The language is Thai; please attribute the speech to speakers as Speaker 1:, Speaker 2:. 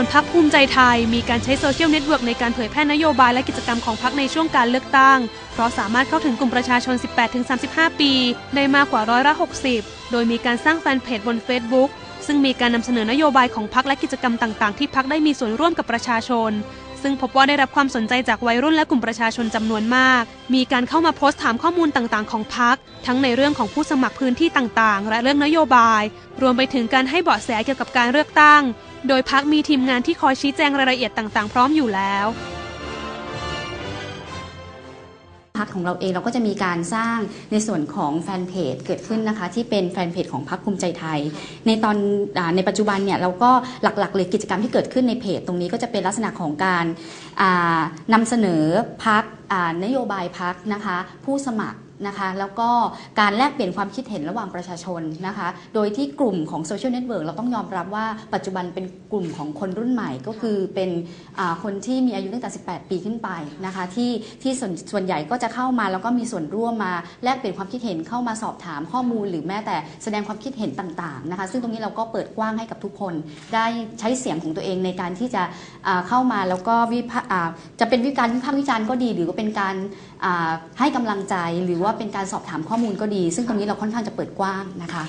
Speaker 1: วนพักภูมิใจไทย มีการใช้โซเชียลเน็ตเวิร์กในการเผยแพร่นโยบายและกิจกรรมของพักในช่วงการเลือกตั้ง เพราะสามารถเข้าถึงกลุ่มประชาชน 18-35 ปี ได้มากกว่าร้อยละ 60 โดยมีการสร้างแฟนเพจบน Facebook ซึ่งมีการนำเสนอนโยบายของพักและกิจกรรมต่าง ๆ ที่พักได้มีส่วนร่วมกับประชาชน ซึ่งพบว่าได้รับความสนใจจากวัยรุ่นและกลุ่มประชาชนจำนวนมาก มีการเข้ามาโพสต์ถามข้อมูลต่างๆ ของพรรคทั้งในเรื่องของผู้สมัครพื้นที่ต่างๆ และเรื่องนโยบาย รวมไปถึงการให้เบาะแสเกี่ยวกับการเลือกตั้ง โดยพรรคมีทีมงานที่คอยชี้แจงรายละเอียดต่างๆ พร้อมอยู่แล้ว
Speaker 2: พักของเราเองเราก็จะมีการสร้างในส่วนของแฟนเพจเกิดขึ้นนะคะ ที่เป็นแฟนเพจของพักภูมิใจไทย ในตอนอในปัจจุบันเนี่ยเราก็หลักๆเลยกิจกรรมที่เกิดขึ้นในเพจ ตรงนี้ก็จะเป็นลักษณะของการนำนำเสนอพักนโยบายพักนะคะ ผู้สมัคร นะคะแล้วก็การแลกเปลี่ยนความคิดเห็นระหว่างประชาชนนะคะโดยที่กลุ่มของโซเชียลเน็ตเวิร์กเราต้องยอมรับว่าปัจจุบันเป็นกลุ่มของคนรุ่นใหม่ก็คือเป็นคนที่มีอายุตั้งแต่ 18 ปีขึ้นไปนะคะที่ที่ส่วนส่วนใหญ่ก็จะเข้ามาแล้วก็มีส่วนร่วมมาแลกเปลี่ยนความคิดเห็นเข้ามาสอบถามข้อมูล หรือแม้แต่แสดงความคิดเห็นต่างๆนะคะซึ่งตรงนี้เราก็เปิดกว้างให้กับทุกคน ได้ใช้เสียงของตัวเองในการที่จะเข้ามาแล้วก็วิพากษ์จะเป็นวิการวิพากษ์วิจารณ์ก็ดี หรือว่าเป็นการให้กำลังใจหรือว่าว่าเป็นการสอบถามข้อมูลก็ดี ซึ่งตรงนี้เราค่อนข้างจะเปิดกว้างนะคะ